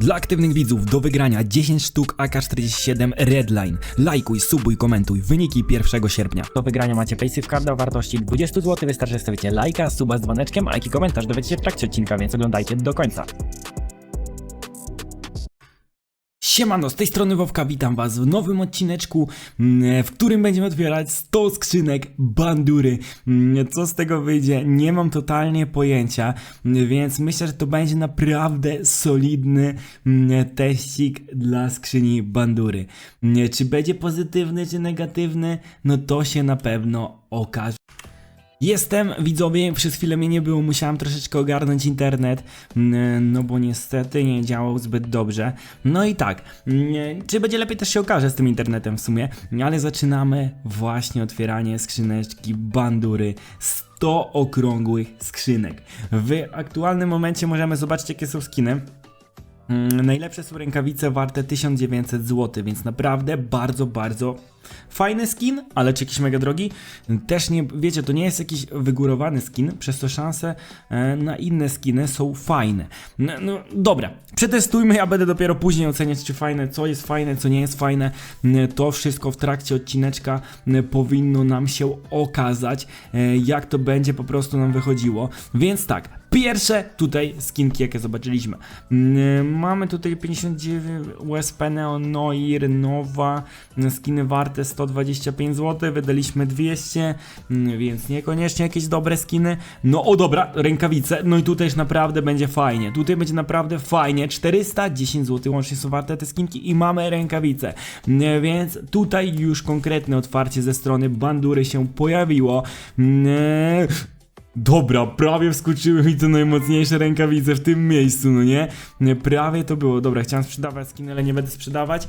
Dla aktywnych widzów do wygrania 10 sztuk AK-47 Redline. Lajkuj, subuj, komentuj. Wyniki 1 sierpnia. Do wygrania macie Paysafe Card o wartości 20 zł. Wystarczy, stawicie lajka, suba z dzwoneczkiem, a jaki komentarz dowiecie się w trakcie odcinka, więc oglądajcie do końca. Siemano, z tej strony Wowka, witam was w nowym odcineczku, mm, w którym będziemy otwierać 100 skrzynek bandury. Mm, Co z tego wyjdzie, nie mam totalnie pojęcia, mm, więc myślę, że to będzie naprawdę solidny teścik dla skrzyni bandury. Czy będzie pozytywny, czy negatywny, no to się na pewno okaże. Jestem, widzowie, przez chwilę mnie nie było, musiałem troszeczkę ogarnąć internet, mm, no bo niestety nie działał zbyt dobrze. No i tak, mm, czy będzie lepiej też się okaże z tym internetem w sumie, ale zaczynamy właśnie otwieranie skrzyneczki bandury. 100 okrągłych skrzynek. W aktualnym momencie możemy zobaczyć jakie są skiny. Mm, Najlepsze są rękawice warte 1900 zł, więc naprawdę bardzo, bardzo fajny skin, ale czy jakiś mega drogi? Też nie, wiecie, to nie jest jakiś wygórowany skin, przez to szanse e, na inne skiny są fajne. No, no dobra, przetestujmy, ja będę dopiero później oceniać, czy fajne, co jest fajne, co nie jest fajne. To wszystko w trakcie odcineczka powinno nam się okazać, e, jak to będzie po prostu nam wychodziło. Więc tak, Pierwsze tutaj skinki, jakie zobaczyliśmy. Mamy tutaj 59 USP Neon Noir Nowa, skiny warte 125 zł, wydaliśmy 200, mm, więc niekoniecznie jakieś dobre skiny. No o dobra, rękawice, no i tutaj już naprawdę będzie fajnie, tutaj będzie naprawdę fajnie, 410 zł łącznie są warte te skinki i mamy rękawice, Mm, więc tutaj już konkretne otwarcie ze strony Bandury się pojawiło. Dobra, prawie wskoczyły mi te najmocniejsze rękawice w tym miejscu, no nie? Prawie to było. Dobra, chciałem sprzedawać skiny, ale nie będę sprzedawać,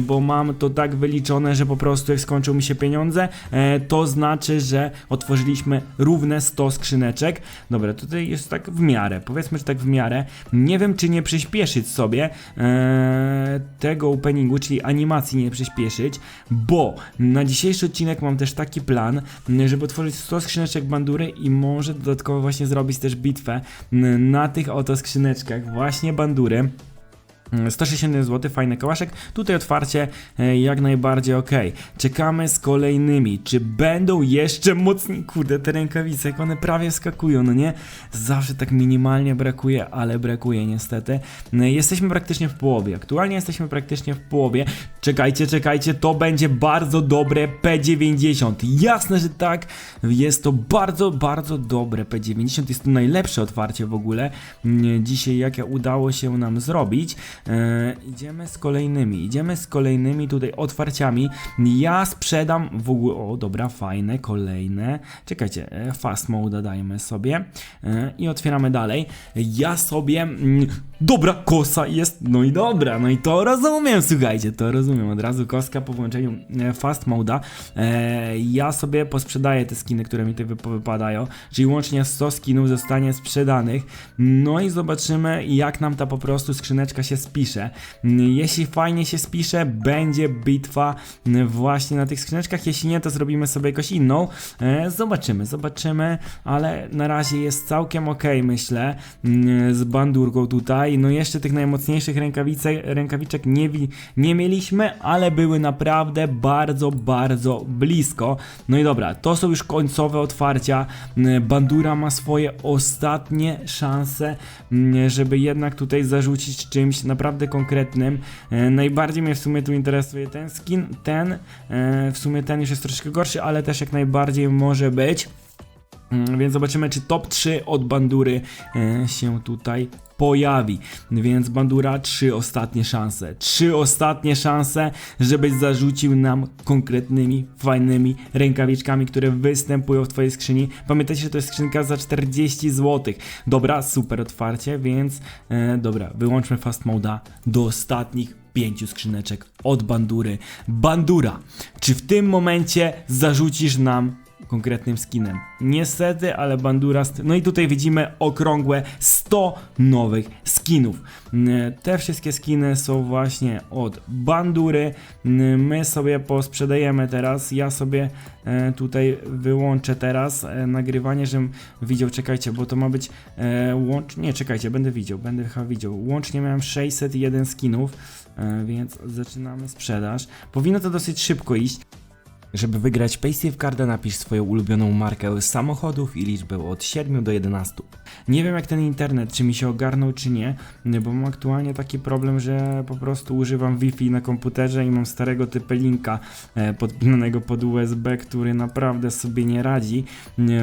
bo mam to tak wyliczone, że po prostu jak skończą mi się pieniądze, e, to znaczy, że otworzyliśmy równe 100 skrzyneczek. Dobra, tutaj jest tak w miarę, powiedzmy, że tak w miarę. Nie wiem, czy nie przyspieszyć sobie e, tego openingu, czyli animacji nie przyspieszyć, bo na dzisiejszy odcinek mam też taki plan, żeby otworzyć 100 skrzyneczek bandury i może dodatkowo właśnie zrobić też bitwę na tych oto skrzyneczkach właśnie bandury. Mm, 161 zł, fajny kołaszek. Tutaj otwarcie e, jak najbardziej ok. Czekamy z kolejnymi. Czy będą jeszcze mocniej? Kurde, te rękawice, jak one prawie skakują, no nie? Zawsze tak minimalnie brakuje, ale brakuje niestety. No, Jesteśmy praktycznie w połowie. Aktualnie jesteśmy praktycznie w połowie. Czekajcie, czekajcie, to będzie bardzo dobre P90. Jasne, że tak. Jest to bardzo, bardzo dobre P90. Jest to najlepsze otwarcie w ogóle. Dzisiaj, jakie udało się nam zrobić. E, idziemy z kolejnymi, idziemy z kolejnymi tutaj otwarciami. Ja sprzedam w ogóle. O, dobra, fajne, kolejne. Czekajcie, e, fast mode dajmy sobie e, i otwieramy dalej. Ja sobie. Mm, dobra, kosa jest. No i dobra, no i to rozumiem, słuchajcie, to rozumiem. Od razu koska po włączeniu fast moda. Ja sobie posprzedaję te skiny, które mi tutaj wyp- wypadają, czyli łącznie 100 skinów zostanie sprzedanych. No i zobaczymy, jak nam ta po prostu skrzyneczka się spisze. Jeśli fajnie się spisze, będzie bitwa właśnie na tych skrzyneczkach. Jeśli nie, to zrobimy sobie jakoś inną. E, zobaczymy, zobaczymy, ale na razie jest całkiem ok, myślę, mm, z bandurką tutaj. No jeszcze tych najmocniejszych rękawiczek nie, nie mieliśmy, ale były naprawdę bardzo, bardzo blisko. No i dobra, to są już końcowe otwarcia. Mm, Bandura ma swoje ostatnie szanse, mm, żeby jednak tutaj zarzucić czymś naprawdę konkretnym. E, Najbardziej mnie w sumie tu interesuje ten skin, ten, e, w sumie ten już jest troszkę gorszy, ale też jak najbardziej może być. Mm, Więc zobaczymy, czy top 3 od Bandury e, się tutaj pojawi. Więc Bandura, trzy ostatnie szanse. Trzy ostatnie szanse, żebyś zarzucił nam konkretnymi, fajnymi rękawiczkami, które występują w twojej skrzyni. Pamiętajcie, że to jest skrzynka za 40 zł. Dobra, super otwarcie, więc e, dobra, wyłączmy fast moda do ostatnich pięciu skrzyneczek od Bandury. Bandura, czy w tym momencie zarzucisz nam konkretnym skinem. Niestety, ale Bandura. st- No i tutaj widzimy okrągłe 100 nowych skinów. Te wszystkie skiny są właśnie od Bandury. My sobie posprzedajemy teraz. Ja sobie e, tutaj wyłączę teraz e, nagrywanie, żebym widział. Czekajcie, bo to ma być e, łącz. Nie, czekajcie, będę widział, będę chyba widział. Łącznie miałem 601 skinów, więc zaczynamy sprzedaż. Powinno to dosyć szybko iść. Żeby wygrać Paysafe Carda napisz swoją ulubioną markę samochodów i liczbę od 7 do 11. Nie wiem jak ten internet, czy mi się ogarnął czy nie, bo mam aktualnie taki problem, że po prostu używam Wi-Fi na komputerze i mam starego typelinka e, podpinanego pod USB, który naprawdę sobie nie radzi,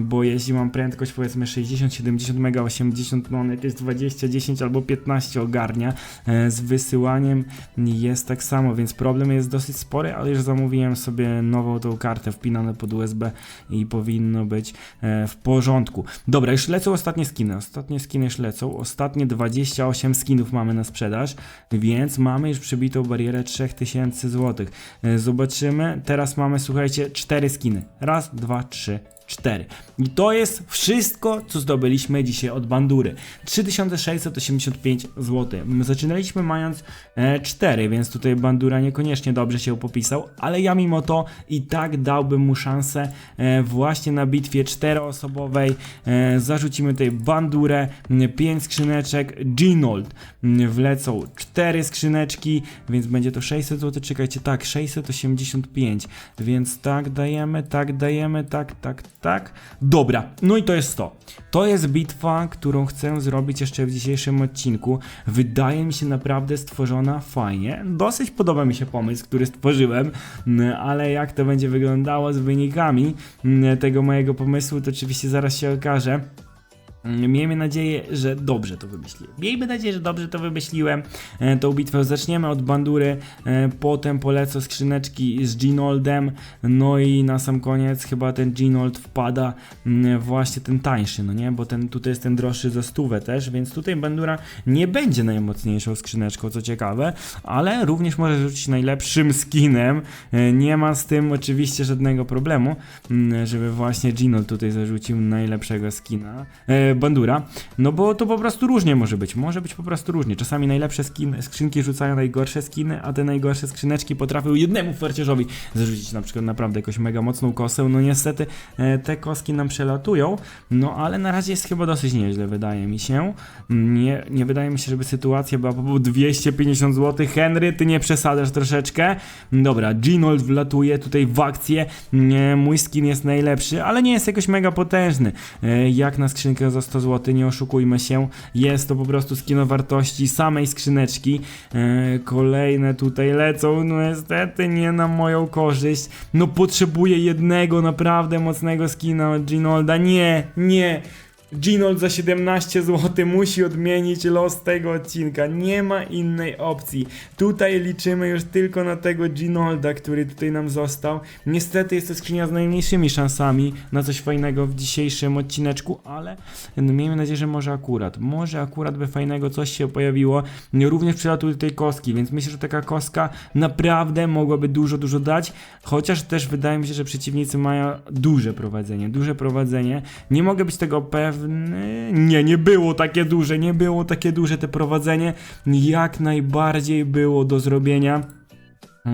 bo jeśli mam prędkość powiedzmy 60-70 mega 80 no on jakieś 20, 10 albo 15 ogarnia, e, z wysyłaniem jest tak samo, więc problem jest dosyć spory, ale już zamówiłem sobie nową tą kartę wpinane pod USB i powinno być e, w porządku. Dobra, już lecą ostatnie skiny. Ostatnie skiny już lecą. Ostatnie 28 skinów mamy na sprzedaż, więc mamy już przybitą barierę 3000 zł. E, Zobaczymy. Teraz mamy, słuchajcie, 4 skiny. Raz, dwa, trzy. 4. I to jest wszystko, co zdobyliśmy dzisiaj od Bandury. 3685 zł. Zaczynaliśmy mając e, 4, więc tutaj Bandura niekoniecznie dobrze się popisał, ale ja mimo to i tak dałbym mu szansę e, właśnie na bitwie 4-osobowej. E, zarzucimy tutaj Bandurę, 5 skrzyneczek, Ginold. Wlecą 4 skrzyneczki, więc będzie to 600 zł. Czekajcie, tak, 685, więc tak dajemy, tak dajemy, tak, tak, tak. Dobra, no i to jest to. To jest bitwa, którą chcę zrobić jeszcze w dzisiejszym odcinku. Wydaje mi się naprawdę stworzona fajnie. Dosyć podoba mi się pomysł, który stworzyłem, ale jak to będzie wyglądało z wynikami tego mojego pomysłu, to oczywiście zaraz się okaże. Mm, Miejmy nadzieję, że dobrze to wymyśliłem. Miejmy nadzieję, że dobrze to wymyśliłem. E, tą bitwę zaczniemy od bandury, e, potem polecę skrzyneczki z Ginoldem, no i na sam koniec chyba ten Ginold wpada mm, właśnie ten tańszy, no nie? Bo ten tutaj jest ten droższy za stówę też, więc tutaj bandura nie będzie najmocniejszą skrzyneczką, co ciekawe, ale również może rzucić najlepszym skinem. E, Nie ma z tym oczywiście żadnego problemu, mm, żeby właśnie Ginold tutaj zarzucił najlepszego skina. E, bandura, no bo to po prostu różnie może być, może być po prostu różnie. Czasami najlepsze skin, skrzynki rzucają najgorsze skiny, a te najgorsze skrzyneczki potrafią jednemu farciarzowi zarzucić na przykład naprawdę jakąś mega mocną kosę. No niestety e, te koski nam przelatują, no ale na razie jest chyba dosyć nieźle, wydaje mi się. Nie, nie wydaje mi się, żeby sytuacja była po prostu 250 zł. Henry, ty nie przesadzasz troszeczkę. Dobra, Ginold wlatuje tutaj w akcję. Mój skin jest najlepszy, ale nie jest jakoś mega potężny. E, jak na skrzynkę 100 zł, nie oszukujmy się. Jest to po prostu skin o wartości samej skrzyneczki. E, kolejne tutaj lecą, no niestety nie na moją korzyść. No potrzebuję jednego naprawdę mocnego skina od Ginolda. Nie, nie. Ginold za 17 zł musi odmienić los tego odcinka. Nie ma innej opcji. Tutaj liczymy już tylko na tego Ginolda, który tutaj nam został. Niestety jest to skrzynia z najmniejszymi szansami na coś fajnego w dzisiejszym odcineczku, ale no, miejmy nadzieję, że może akurat. Może akurat by fajnego coś się pojawiło. Również przylatują tej kostki, więc myślę, że taka kostka naprawdę mogłaby dużo, dużo dać. Chociaż też wydaje mi się, że przeciwnicy mają duże prowadzenie. Duże prowadzenie. Nie mogę być tego pewny. Nie, nie było takie duże, nie było takie duże te prowadzenie. Jak najbardziej było do zrobienia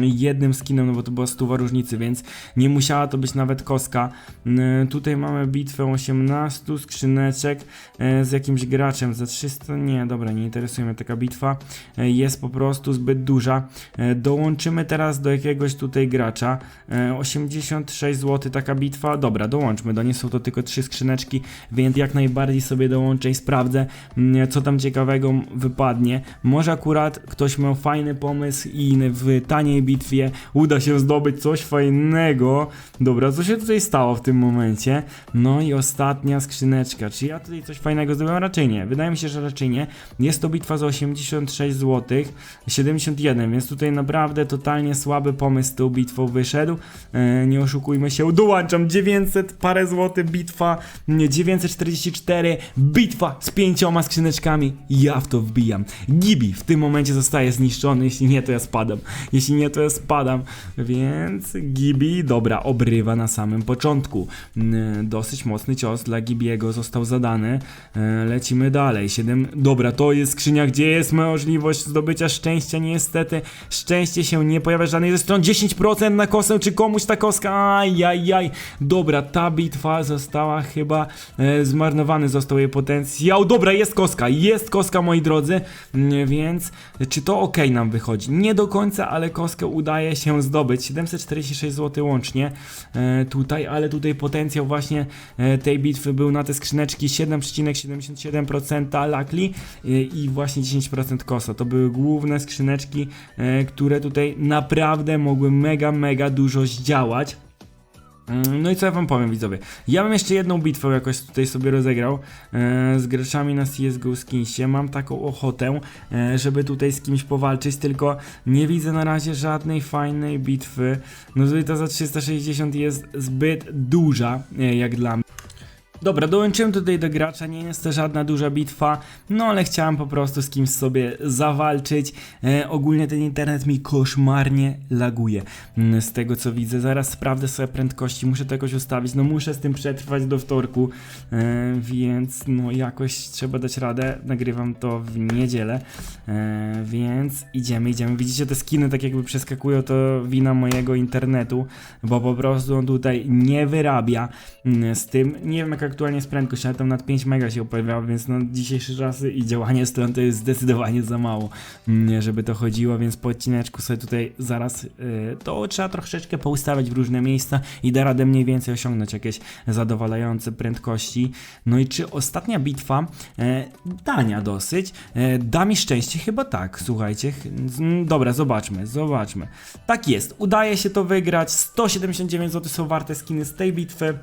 jednym skinem, no bo to była stuwa różnicy, więc nie musiała to być nawet koska. Mm, Tutaj mamy bitwę 18 skrzyneczek e, z jakimś graczem za 300. Nie, dobra, nie interesuje mnie taka bitwa. E, Jest po prostu zbyt duża. E, Dołączymy teraz do jakiegoś tutaj gracza. E, 86 zł taka bitwa. Dobra, dołączmy do niej. Są to tylko trzy skrzyneczki, więc jak najbardziej sobie dołączę i sprawdzę, mm, co tam ciekawego wypadnie. Może akurat ktoś miał fajny pomysł i w taniej bitwie uda się zdobyć coś fajnego. Dobra, co się tutaj stało w tym momencie? No i ostatnia skrzyneczka. Czy ja tutaj coś fajnego zdobyłem? Raczej nie. Wydaje mi się, że raczej nie. Jest to bitwa za 86 zł, 71, więc tutaj naprawdę totalnie słaby pomysł z tą bitwą wyszedł. E, nie oszukujmy się. Dołączam 900 parę złotych bitwa, nie, 944 bitwa z pięcioma skrzyneczkami. Ja w to wbijam. Gibi w tym momencie zostaje zniszczony. Jeśli nie, to ja spadam. Jeśli nie nie, to ja spadam. Więc Gibi, dobra, obrywa na samym początku. Dosyć mocny cios dla Gibiego został zadany. E, Lecimy dalej. 7. Dobra, to jest skrzynia, gdzie jest możliwość zdobycia szczęścia. Niestety, szczęście się nie pojawia żadnej ze stron. 10% na kosę, czy komuś ta koska? Ajajaj. Dobra, ta bitwa została chyba e, zmarnowany został jej potencjał. Dobra, jest koska, jest koska, moi drodzy. Więc czy to ok nam wychodzi? Nie do końca, ale koskę udaje się zdobyć. 746 zł łącznie e, tutaj, ale tutaj potencjał właśnie e, tej bitwy był na te skrzyneczki 7,77% lakli e, i właśnie 10% kosa. To były główne skrzyneczki, które tutaj naprawdę mogły mega, mega dużo zdziałać. Mm, No i co ja wam powiem widzowie, ja bym jeszcze jedną bitwę jakoś tutaj sobie rozegrał e, z graczami na CSGO Skinsie, mam taką ochotę, e, żeby tutaj z kimś powalczyć, tylko nie widzę na razie żadnej fajnej bitwy, no tutaj ta za 360 jest zbyt duża, e, jak dla mnie. Dobra, dołączyłem tutaj do gracza, nie jest to żadna duża bitwa, no ale chciałem po prostu z kimś sobie zawalczyć. E, ogólnie ten internet mi koszmarnie laguje mm, z tego co widzę. Zaraz sprawdzę sobie prędkości, muszę to jakoś ustawić, no muszę z tym przetrwać do wtorku, e, więc no jakoś trzeba dać radę. Nagrywam to w niedzielę, e, więc idziemy, idziemy. Widzicie te skiny tak jakby przeskakują, to wina mojego internetu, bo po prostu on tutaj nie wyrabia mm, z tym. Nie wiem jak aktualnie jest prędkość, ale tam nad 5 mega się opowiadała, więc na dzisiejsze czasy i działanie stron to jest zdecydowanie za mało, mm, żeby to chodziło, więc po odcineczku sobie tutaj zaraz y, to trzeba troszeczkę poustawiać w różne miejsca i da radę mniej więcej osiągnąć jakieś zadowalające prędkości. No i czy ostatnia bitwa e, dania dosyć, e, da mi szczęście? Chyba tak, słuchajcie. Dobra, zobaczmy, zobaczmy. Tak jest, udaje się to wygrać, 179 zł są warte skiny z tej bitwy.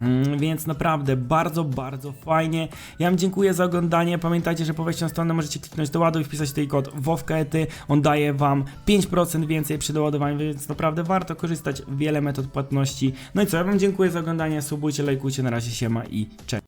Mm, Więc naprawdę bardzo, bardzo fajnie. Ja wam dziękuję za oglądanie. Pamiętajcie, że po wejściu na stronę możecie kliknąć do ładu i wpisać tutaj kod WOWKETY. On daje wam 5% więcej przy doładowaniu, więc naprawdę warto korzystać. Wiele metod płatności. No i co, ja wam dziękuję za oglądanie. Subujcie, lajkujcie, na razie siema i cześć.